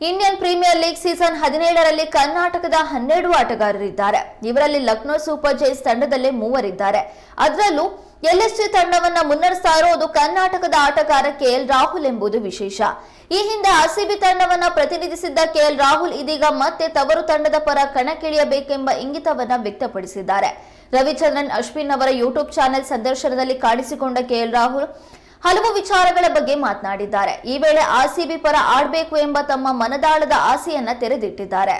Indian premier league season ಹದಿನೇಳರಲ್ಲಿ ಕರ್ನಾಟಕದ ಹನ್ನೆರಡು ಆಟಗಾರರಿದ್ದಾರೆ. ಇವರಲ್ಲಿ ಲಕ್ನೋ ಸೂಪರ್ ಜೈಸ್ ತಂಡದಲ್ಲಿ ಮೂವರಿದ್ದಾರೆ. ಅದರಲ್ಲೂ ಎಲ್ಎಸ್ಜಿ ತಂಡವನ್ನ ಮುನ್ನಡೆಸ್ತಾ ಇರೋದು ಕರ್ನಾಟಕದ ಆಟಗಾರ ಕೆಎಲ್ ರಾಹುಲ್ ಎಂಬುದು ವಿಶೇಷ. ಈ ಹಿಂದೆ ಆರ್ಸಿಬಿ ತಂಡವನ್ನ ಪ್ರತಿನಿಧಿಸಿದ್ದ ಕೆಎಲ್ ರಾಹುಲ್ ಇದೀಗ ಮತ್ತೆ ತವರು ತಂಡದ ಪರ ಕಣಕ್ಕಿಳಿಯಬೇಕೆಂಬ ಇಂಗಿತವನ್ನ ವ್ಯಕ್ತಪಡಿಸಿದ್ದಾರೆ. ರವಿಚಂದ್ರನ್, ಅಶ್ವಿನ್ ಅವರ ಯೂಟ್ಯೂಬ್ ಚಾನೆಲ್ ಸಂದರ್ಶನದಲ್ಲಿ ಕಾಣಿಸಿಕೊಂಡ ಕೆಎಲ್ ರಾಹುಲ್ ಹಲವು ವಿಚಾರಗಳ ಬಗ್ಗೆ ಮಾತನಾಡಿದ್ದಾರೆ. ಈ ವೇಳೆ ಆರ್ಸಿಬಿ ಪರ ಆಡಬೇಕು ಎಂಬ ತಮ್ಮ ಮನದಾಳದ ಆಸೆಯನ್ನ ತೆರೆದಿಟ್ಟಿದ್ದಾರೆ.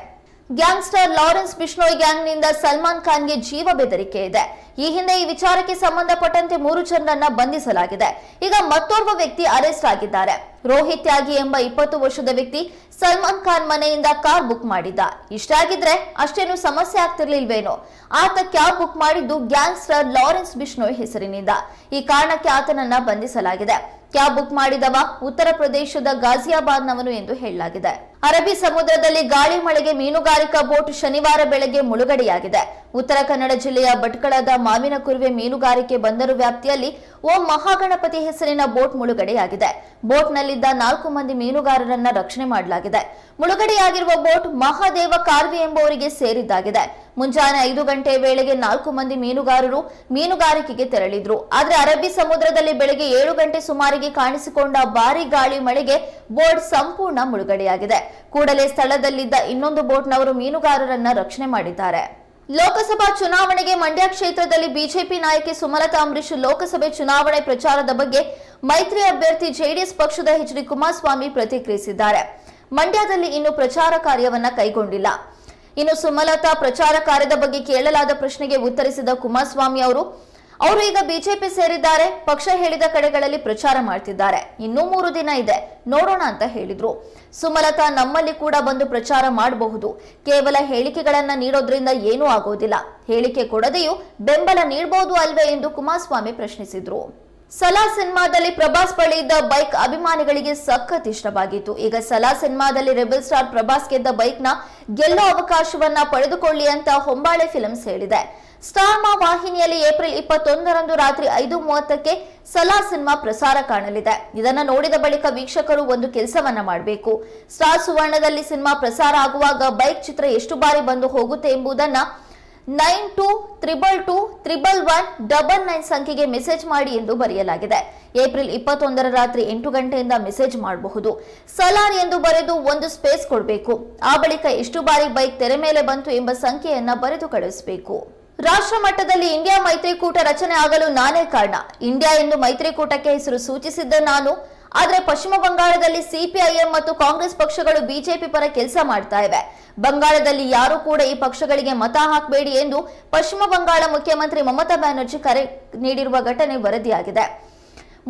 ಗ್ಯಾಂಗ್ಸ್ಟರ್ ಲಾರೆನ್ಸ್ ಬಿಷ್ಣೋಯ್ ಗ್ಯಾಂಗ್ನಿಂದ ಸಲ್ಮಾನ್ ಖಾನ್ಗೆ ಜೀವ ಬೆದರಿಕೆ ಇದೆ. ಈ ಹಿಂದೆ ಈ ವಿಚಾರಕ್ಕೆ ಸಂಬಂಧಪಟ್ಟಂತೆ ಮೂರು ಜನರನ್ನ ಬಂಧಿಸಲಾಗಿದೆ. ಈಗ ಮತ್ತೋರ್ವ ವ್ಯಕ್ತಿ ಅರೆಸ್ಟ್ ಆಗಿದ್ದಾರೆ. ರೋಹಿತ್ ತ್ಯಾಗಿ ಎಂಬ ಇಪ್ಪತ್ತು ವರ್ಷದ ವ್ಯಕ್ತಿ ಸಲ್ಮಾನ್ ಖಾನ್ ಮನೆಯಿಂದ ಕಾರ್ ಬುಕ್ ಮಾಡಿದ್ದ. ಇಷ್ಟಾಗಿದ್ರೆ ಅಷ್ಟೇನು ಸಮಸ್ಯೆ ಆಗ್ತಿರ್ಲಿಲ್ವೇನೋ. ಆತ ಕ್ಯಾಬ್ ಬುಕ್ ಮಾಡಿದ್ದು ಗ್ಯಾಂಗ್ಸ್ಟರ್ ಲಾರೆನ್ಸ್ ಬಿಷ್ಣೋಯ್ ಹೆಸರಿನಿಂದ. ಈ ಕಾರಣಕ್ಕೆ ಆತನನ್ನ ಬಂಧಿಸಲಾಗಿದೆ. ಕ್ಯಾಬ್ ಬುಕ್ ಮಾಡಿದವ ಉತ್ತರ ಪ್ರದೇಶದ ಗಾಜಿಯಾಬಾದ್ನವನು ಎಂದು ಹೇಳಲಾಗಿದೆ. ಅರಬ್ಬಿ ಸಮುದ್ರದಲ್ಲಿ ಗಾಳಿ ಮಳೆಗೆ ಮೀನುಗಾರಿಕಾ ಬೋಟ್ ಶನಿವಾರ ಬೆಳಗ್ಗೆ ಮುಳುಗಡೆಯಾಗಿದೆ. ಉತ್ತರ ಕನ್ನಡ ಜಿಲ್ಲೆಯ ಭಟ್ಕಳದ ಮಾವಿನ ಕುರುವೆ ಮೀನುಗಾರಿಕೆ ಬಂದರು ವ್ಯಾಪ್ತಿಯಲ್ಲಿ ಓಂ ಮಹಾಗಣಪತಿ ಹೆಸರಿನ ಬೋಟ್ ಮುಳುಗಡೆಯಾಗಿದೆ. ಬೋಟ್ನಲ್ಲಿದ್ದ ನಾಲ್ಕು ಮಂದಿ ಮೀನುಗಾರರನ್ನ ರಕ್ಷಣೆ ಮಾಡಲಾಗಿದೆ. ಮುಳುಗಡೆಯಾಗಿರುವ ಬೋಟ್ ಮಹಾದೇವ ಕಾರ್ವಿ ಎಂಬುವರಿಗೆ ಸೇರಿದ್ದಾಗಿದೆ. ಮುಂಜಾನೆ ಐದು ಗಂಟೆ ವೇಳೆಗೆ ನಾಲ್ಕು ಮಂದಿ ಮೀನುಗಾರರು ಮೀನುಗಾರಿಕೆಗೆ ತೆರಳಿದ್ರು. ಆದರೆ ಅರಬ್ಬಿ ಸಮುದ್ರದಲ್ಲಿ ಬೆಳಗ್ಗೆ ಏಳು ಗಂಟೆ ಸುಮಾರಿಗೆ ಕಾಣಿಸಿಕೊಂಡ ಭಾರಿ ಗಾಳಿ ಮಳೆಗೆ ಬೋಟ್ ಸಂಪೂರ್ಣ ಮುಳುಗಡೆಯಾಗಿದೆ. ಕೂಡಲೇ ಸ್ಥಳದಲ್ಲಿದ್ದ ಇನ್ನೊಂದು ಬೋಟ್ನವರು ಮೀನುಗಾರರನ್ನ ರಕ್ಷಣೆ ಮಾಡಿದ್ದಾರೆ. ಲೋಕಸಭಾ ಚುನಾವಣೆಗೆ ಮಂಡ್ಯ ಕ್ಷೇತ್ರದಲ್ಲಿ ಬಿಜೆಪಿ ನಾಯಕಿ ಸುಮಲತಾ ಅಂಬರೀಶ್ ಲೋಕಸಭೆ ಚುನಾವಣೆ ಪ್ರಚಾರದ ಬಗ್ಗೆ ಮೈತ್ರಿ ಅಭ್ಯರ್ಥಿ ಜೆಡಿಎಸ್ ಪಕ್ಷದ ಎಚ್ ಡಿ ಕುಮಾರಸ್ವಾಮಿ ಪ್ರತಿಕ್ರಿಯಿಸಿದ್ದಾರೆ. ಮಂಡ್ಯದಲ್ಲಿ ಇನ್ನು ಪ್ರಚಾರ ಕಾರ್ಯವನ್ನ ಕೈಗೊಂಡಿಲ್ಲ. ಇನ್ನು ಸುಮಲತಾ ಪ್ರಚಾರ ಕಾರ್ಯದ ಬಗ್ಗೆ ಕೇಳಲಾದ ಪ್ರಶ್ನೆಗೆ ಉತ್ತರಿಸಿದ ಕುಮಾರಸ್ವಾಮಿ ಅವರು ಅವರು ಈಗ ಬಿಜೆಪಿ ಸೇರಿದ್ದಾರೆ. ಪಕ್ಷ ಹೇಳಿದ ಕಡೆಗಳಲ್ಲಿ ಪ್ರಚಾರ ಮಾಡ್ತಿದ್ದಾರೆ. ಇನ್ನೂ ಮೂರು ದಿನ ಇದೆ. ನೋಡೋಣ ಅಂತ ಹೇಳಿದ್ರು. ಸುಮಲತಾ ನಮ್ಮಲ್ಲಿ ಕೂಡ ಬಂದು ಪ್ರಚಾರ ಮಾಡಬಹುದು. ಕೇವಲ ಹೇಳಿಕೆಗಳನ್ನ ನೀಡೋದ್ರಿಂದ ಏನೂ ಆಗೋದಿಲ್ಲ. ಹೇಳಿಕೆ ಕೊಡದೆಯೂ ಬೆಂಬಲ ನೀಡಬಹುದು ಅಲ್ವೇ ಎಂದು ಕುಮಾರಸ್ವಾಮಿ ಪ್ರಶ್ನಿಸಿದ್ರು. ಸಲಾ ಸಿನಿಮಾದಲ್ಲಿ ಪ್ರಭಾಸ್ ಬಳಿ ಇದ್ದ ಬೈಕ್ ಅಭಿಮಾನಿಗಳಿಗೆ ಸಖತ್ ಇಷ್ಟವಾಗಿತ್ತು. ಈಗ ಸಲಾ ಸಿನಿಮಾದಲ್ಲಿ ರೆಬಲ್ ಸ್ಟಾರ್ ಪ್ರಭಾಸ್ ಗೆದ್ದ ಬೈಕ್ನ ಗೆಲ್ಲೋ ಅವಕಾಶವನ್ನ ಪಡೆದುಕೊಳ್ಳಿ ಅಂತ ಹೊಂಬಾಳೆ ಫಿಲ್ಮ್ಸ್ ಹೇಳಿದೆ. ಸ್ಟಾರ್ ಮಾ ವಾಹಿನಿಯಲ್ಲಿ ಏಪ್ರಿಲ್ ಇಪ್ಪತ್ತೊಂದರಂದು ರಾತ್ರಿ ಐದು ಮೂವತ್ತಕ್ಕೆ ಸಲಾ ಸಿನಿಮಾ ಪ್ರಸಾರ ಕಾಣಲಿದೆ. ಇದನ್ನು ನೋಡಿದ ಬಳಿಕ ವೀಕ್ಷಕರು ಒಂದು ಕೆಲಸವನ್ನ ಮಾಡಬೇಕು. ಸ್ಟಾರ್ ಸುವರ್ಣದಲ್ಲಿ ಸಿನಿಮಾ ಪ್ರಸಾರ ಆಗುವಾಗ ಬೈಕ್ ಚಿತ್ರ ಎಷ್ಟು ಬಾರಿ ಬಂದು ಹೋಗುತ್ತೆ ಎಂಬುದನ್ನ nine two triple two triple one double nine ಸಂಖ್ಯೆಗೆ ಮೆಸೇಜ್ ಮಾಡಿ ಎಂದು ಬರೆಯಲಾಗಿದೆ. ಏಪ್ರಿಲ್ ಇಪ್ಪತ್ತೊಂದರ ರಾತ್ರಿ ಎಂಟು ಗಂಟೆಯಿಂದ ಮೆಸೇಜ್ ಮಾಡಬಹುದು. ಸಲಾರ್ ಎಂದು ಬರೆದು ಒಂದು ಸ್ಪೇಸ್ ಕೊಡಬೇಕು. ಆ ಬಳಿಕ ಎಷ್ಟು ಬಾರಿ ಬೈಕ್ ತೆರೆ ಮೇಲೆ ಬಂತು ಎಂಬ ಸಂಖ್ಯೆಯನ್ನ ಬರೆದು ಕಳುಹಿಸಬೇಕು. ರಾಷ್ಟ್ರ ಮಟ್ಟದಲ್ಲಿ ಇಂಡಿಯಾ ಮೈತ್ರಿಕೂಟ ರಚನೆ ಆಗಲು ನಾನೇ ಕಾರಣ. ಇಂಡಿಯಾ ಎಂದು ಮೈತ್ರಿಕೂಟಕ್ಕೆ ಹೆಸರು ಸೂಚಿಸಿದ್ದ ನಾನು ಆದ್ರೆ ಪಶ್ಚಿಮ ಬಂಗಾಳದಲ್ಲಿ ಸಿಪಿಐಎಂ ಮತ್ತು ಕಾಂಗ್ರೆಸ್ ಪಕ್ಷಗಳು ಬಿಜೆಪಿ ಪರ ಕೆಲಸ ಮಾಡ್ತಾ ಇವೆ. ಬಂಗಾಳದಲ್ಲಿ ಯಾರು ಕೂಡ ಈ ಪಕ್ಷಗಳಿಗೆ ಮತ ಹಾಕಬೇಡಿ ಎಂದು ಪಶ್ಚಿಮ ಬಂಗಾಳ ಮುಖ್ಯಮಂತ್ರಿ ಮಮತಾ ಬ್ಯಾನರ್ಜಿ ಕರೆ ನೀಡಿರುವ ಘಟನೆ ವರದಿಯಾಗಿದೆ.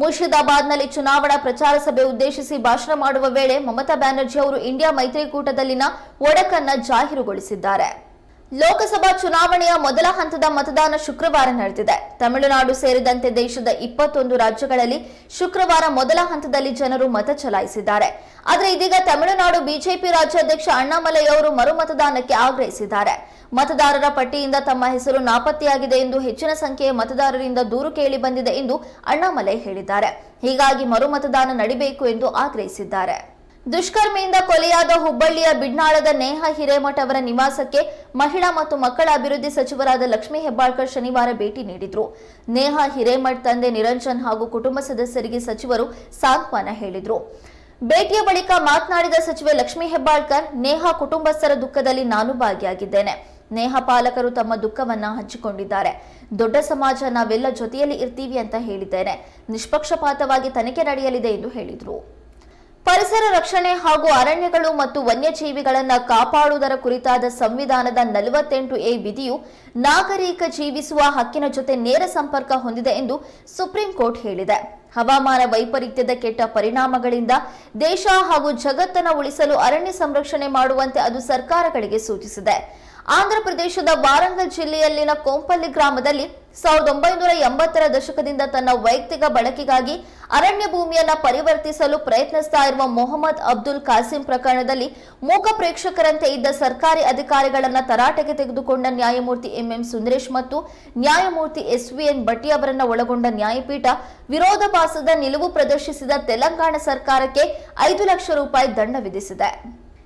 ಮುರ್ಷಿದಾಬಾದ್ನಲ್ಲಿ ಚುನಾವಣಾ ಪ್ರಚಾರ ಸಭೆ ಉದ್ದೇಶಿಸಿ ಭಾಷಣ ಮಾಡುವ ವೇಳೆ ಮಮತಾ ಬ್ಯಾನರ್ಜಿ ಅವರು ಇಂಡಿಯಾ ಮೈತ್ರಿಕೂಟದಲ್ಲಿನ ಒಡಕನ್ನ ಜಾಹೀರುಗೊಳಿಸಿದ್ದಾರೆ. ಲೋಕಸಭಾ ಚುನಾವಣೆಯ ಮೊದಲ ಹಂತದ ಮತದಾನ ಶುಕ್ರವಾರ ನಡೆದಿದೆ. ತಮಿಳುನಾಡು ಸೇರಿದಂತೆ ದೇಶದ ಇಪ್ಪತ್ತೊಂದು ರಾಜ್ಯಗಳಲ್ಲಿ ಶುಕ್ರವಾರ ಮೊದಲ ಹಂತದಲ್ಲಿ ಜನರು ಮತ ಚಲಾಯಿಸಿದ್ದಾರೆ. ಆದರೆ ಇದೀಗ ತಮಿಳುನಾಡು ಬಿಜೆಪಿ ರಾಜ್ಯಾಧ್ಯಕ್ಷ ಅಣ್ಣಾಮಲೈ ಅವರು ಮರು ಮತದಾನಕ್ಕೆ ಆಗ್ರಹಿಸಿದ್ದಾರೆ. ಮತದಾರರ ಪಟ್ಟಿಯಿಂದ ತಮ್ಮ ಹೆಸರು ನಾಪತ್ತೆಯಾಗಿದೆ ಎಂದು ಹೆಚ್ಚಿನ ಸಂಖ್ಯೆಯ ಮತದಾರರಿಂದ ದೂರು ಕೇಳಿ ಬಂದಿದೆ ಎಂದು ಅಣ್ಣಾಮಲೈ ಹೇಳಿದ್ದಾರೆ. ಹೀಗಾಗಿ ಮರು ಮತದಾನ ನಡಿಬೇಕು ಎಂದು ಆಗ್ರಹಿಸಿದ್ದಾರೆ. ದುಷ್ಕರ್ಮಿಯಿಂದ ಕೊಲೆಯಾದ ಹುಬ್ಬಳ್ಳಿಯ ಬಿಡ್ನಾಳದ ನೇಹ ಹಿರೇಮಠ ಅವರ ನಿವಾಸಕ್ಕೆ ಮಹಿಳಾ ಮತ್ತು ಮಕ್ಕಳ ಅಭಿವೃದ್ಧಿ ಸಚಿವರಾದ ಲಕ್ಷ್ಮೀ ಹೆಬ್ಬಾಳ್ಕರ್ ಶನಿವಾರ ಭೇಟಿ ನೀಡಿದ್ರು. ನೇಹ ಹಿರೇಮಠ್ ತಂದೆ ನಿರಂಜನ್ ಹಾಗೂ ಕುಟುಂಬ ಸದಸ್ಯರಿಗೆ ಸಚಿವರು ಸಾಂತ್ವನ ಹೇಳಿದ್ರು. ಭೇಟಿಯ ಬಳಿಕ ಮಾತನಾಡಿದ ಸಚಿವೆ ಲಕ್ಷ್ಮೀ ಹೆಬ್ಬಾಳ್ಕರ್, ನೇಹ ಕುಟುಂಬಸ್ಥರ ದುಃಖದಲ್ಲಿ ನಾನು ಭಾಗಿಯಾಗಿದ್ದೇನೆ. ನೇಹ ಪಾಲಕರು ತಮ್ಮ ದುಃಖವನ್ನ ಹಂಚಿಕೊಂಡಿದ್ದಾರೆ. ದೊಡ್ಡ ಸಮಾಜ ನಾವೆಲ್ಲ ಜೊತೆಯಲ್ಲಿ ಇರ್ತೀವಿ ಅಂತ ಹೇಳಿದ್ದೇನೆ. ನಿಷ್ಪಕ್ಷಪಾತವಾಗಿ ತನಿಖೆ ನಡೆಯಲಿದೆ ಎಂದು ಹೇಳಿದ್ರು. ಪರಿಸರ ರಕ್ಷಣೆ ಹಾಗೂ ಅರಣ್ಯಗಳು ಮತ್ತು ವನ್ಯಜೀವಿಗಳನ್ನು ಕಾಪಾಡುವುದರ ಕುರಿತಾದ ಸಂವಿಧಾನದ ನಲವತ್ತೆಂಟು ಎ ವಿಧಿಯು ನಾಗರಿಕ ಜೀವಿಸುವ ಹಕ್ಕಿನ ಜೊತೆ ನೇರ ಸಂಪರ್ಕ ಹೊಂದಿದೆ ಎಂದು ಸುಪ್ರೀಂ ಕೋರ್ಟ್ ಹೇಳಿದೆ. ಹವಾಮಾನ ವೈಪರೀತ್ಯದ ಕೆಟ್ಟ ಪರಿಣಾಮಗಳಿಂದ ದೇಶ ಹಾಗೂ ಜಗತ್ತನ್ನು ಉಳಿಸಲು ಅರಣ್ಯ ಸಂರಕ್ಷಣೆ ಮಾಡುವಂತೆ ಅದು ಸರ್ಕಾರಗಳಿಗೆ ಸೂಚಿಸಿದೆ. ಆಂಧ್ರಪ್ರದೇಶದ ವಾರಂಗಲ್ ಜಿಲ್ಲೆಯಲ್ಲಿನ ಕೋಂಪಲ್ಲಿ ಗ್ರಾಮದಲ್ಲಿ ಸಾವಿರದ ಒಂಬೈನೂರ ಎಂಬತ್ತರ ದಶಕದಿಂದ ತನ್ನ ವೈಯಕ್ತಿಕ ಬಳಕೆಗಾಗಿ ಅರಣ್ಯ ಭೂಮಿಯನ್ನ ಪರಿವರ್ತಿಸಲು ಪ್ರಯತ್ನಿಸ್ತಾ ಇರುವ ಮೊಹಮ್ಮದ್ ಅಬ್ದುಲ್ ಕಾಸಿಂ ಪ್ರಕರಣದಲ್ಲಿ ಮೂಕ ಪ್ರೇಕ್ಷಕರಂತೆ ಇದ್ದ ಸರ್ಕಾರಿ ಅಧಿಕಾರಿಗಳನ್ನ ತರಾಟೆಗೆ ತೆಗೆದುಕೊಂಡ ನ್ಯಾಯಮೂರ್ತಿ ಎಂಎಂ ಸುಂದರೇಶ್ ಮತ್ತು ನ್ಯಾಯಮೂರ್ತಿ ಎಸ್ವಿಎನ್ ಭಟ್ಟಿ ಅವರನ್ನ ಒಳಗೊಂಡ ನ್ಯಾಯಪೀಠ ವಿರೋಧಾಭಾಸದ ನಿಲುವು ಪ್ರದರ್ಶಿಸಿದ ತೆಲಂಗಾಣ ಸರ್ಕಾರಕ್ಕೆ ಐದು ಲಕ್ಷ ರೂಪಾಯಿ ದಂಡ ವಿಧಿಸಿದೆ.